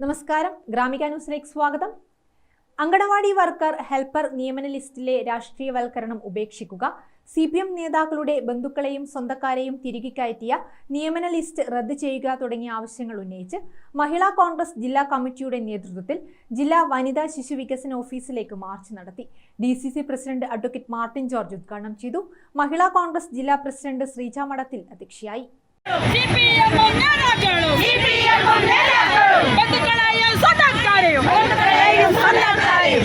നമസ്കാരം. ഗ്രാമിക ന്യൂസിലേക്ക് സ്വാഗതം. അങ്കണവാടി വർക്കർ ഹെൽപ്പർ നിയമന ലിസ്റ്റിലെ രാഷ്ട്രീയവൽക്കരണം ഉപേക്ഷിക്കുക സി പി എം നേതാക്കളുടെ ബന്ധുക്കളെയും സ്വന്തക്കാരെയും തിരികെ കയറ്റിയ നിയമന ലിസ്റ്റ് റദ്ദ് ചെയ്യുക തുടങ്ങിയ ആവശ്യങ്ങൾ ഉന്നയിച്ച് മഹിളാ കോൺഗ്രസ് ജില്ലാ കമ്മിറ്റിയുടെ നേതൃത്വത്തിൽ ജില്ലാ വനിതാ ശിശു വികസന ഓഫീസിലേക്ക് മാർച്ച് നടത്തി. D C C president advocate Martin George ഉദ്ഘാടനം ചെയ്തു. മഹിളാ കോൺഗ്രസ് ജില്ലാ പ്രസിഡന്റ് ശ്രീജ മഠത്തിൽ അധ്യക്ഷയായി സിപിഎം നേതാക്കളും ബന്ധുക്കളെയും സ്വന്തക്കാരെയും ബന്ധുക്കളെയും സ്വന്തക്കാരെയും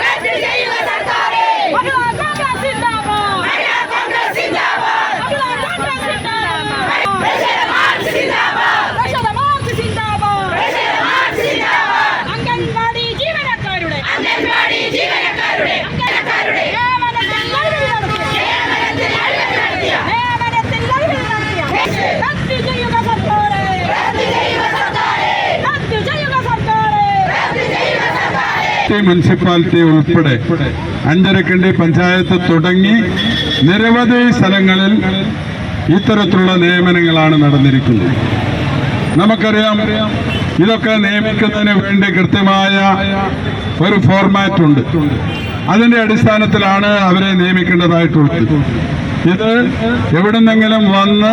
റദ്ദ് ചെയ്യുക സർക്കാരെ മഹിളാ കോൺഗ്രസ് സിന്ദാബാദ് മഹിളാ കോൺഗ്രസ് സിന്ദാബാദ് പ്രശസ്തമാർക്ക് സിന്ദാബാദ് അംഗൻവാടി ജീവനക്കാരുടെ അംഗൻവാടി ജീവനക്കാരുടെ അംഗനക്കാരുടെ നിയമനത്തിൽ അഴിമതി നടത്തിയ നിയമനത്തിൽ അഴിമതി നടത്തിയ റദ്ദ് ചെയ്യുക സർക്കാരെ റദ്ദ് ചെയ്യുക സർക്കാരെ റദ്ദ് ചെയ്യുക സർക്കാരെ റദ്ദ് ചെയ്യുക സർക്കാരെ മുനിസിപ്പാലിറ്റി ഉൾപ്പെടെ അഞ്ചരക്കണ്ടി പഞ്ചായത്ത് തുടങ്ങി നിരവധി സ്ഥലങ്ങളിൽ ഇത്തരത്തിലുള്ള നിയമനങ്ങളാണ് നടന്നിരിക്കുന്നത്. നമുക്കറിയാം ഇതൊക്കെ നിയമിക്കുന്നതിന് വേണ്ടി കൃത്യമായ ഒരു ഫോർമാറ്റ് ഉണ്ട്. അതിന്റെ അടിസ്ഥാനത്തിലാണ് അവരെ നിയമിക്കേണ്ടതായിട്ടുള്ളത്. ഇത് എവിടുന്നെങ്കിലും വന്ന്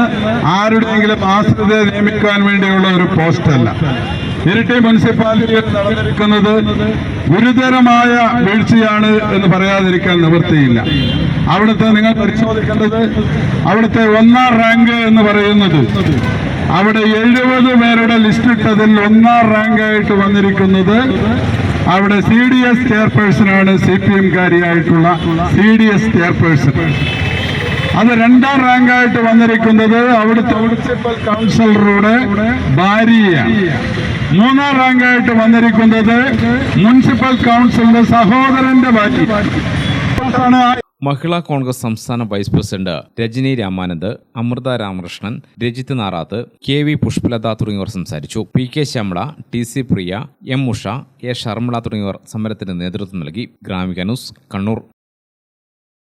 ആരുടെയെങ്കിലും ആശ്രിതയെ നിയമിക്കാൻ വേണ്ടിയുള്ള ഒരു പോസ്റ്റല്ല. ഇരിട്ടി മുനിസിപ്പാലിറ്റിയിൽ നടന്നിരിക്കുന്നത് ഗുരുതരമായ വീഴ്ചയാണ് എന്ന് പറയാതിരിക്കാൻ നിവൃത്തിയില്ല. അവിടുത്തെ നിങ്ങൾ പരിശോധിക്കേണ്ടത് അവിടുത്തെ ഒന്നാം റാങ്ക് എന്ന് പറയുന്നത് അവിടെ എഴുപത് പേരുടെ ലിസ്റ്റ് ഇട്ടതിൽ ഒന്നാം റാങ്കായിട്ട് വന്നിരിക്കുന്നത് അവിടെ സി ഡി എസ് ചെയർപേഴ്സണാണ് സി പി എംകാരിയായിട്ടുള്ള സി ഡി എസ് ചെയർപേഴ്സൺ. അത് രണ്ടാം റാങ്കായിട്ട് വന്നിരിക്കുന്നത് അവിടുത്തെ മുനിസിപ്പൽ കൗൺസിലറുടെ ഭാര്യയാണ്. മൂന്നാം റാങ്കായിട്ട് വന്നിരിക്കുന്നത് മുനിസിപ്പൽ കൗൺസിലറുടെ സഹോദരന്റെ ഭാര്യ. മഹിളാ കോൺഗ്രസ് സംസ്ഥാന vice president Rajani Ramanand Amrutha Ramakrishnan Rajith Narath K V Pushpalatha തുടങ്ങിയവർ സംസാരിച്ചു. P K Shyamala T C Priya M Usha A Sharmila തുടങ്ങിയവർ സമരത്തിന് നേതൃത്വം നൽകി. ഗ്രാമിക ന്യൂസ് കണ്ണൂർ.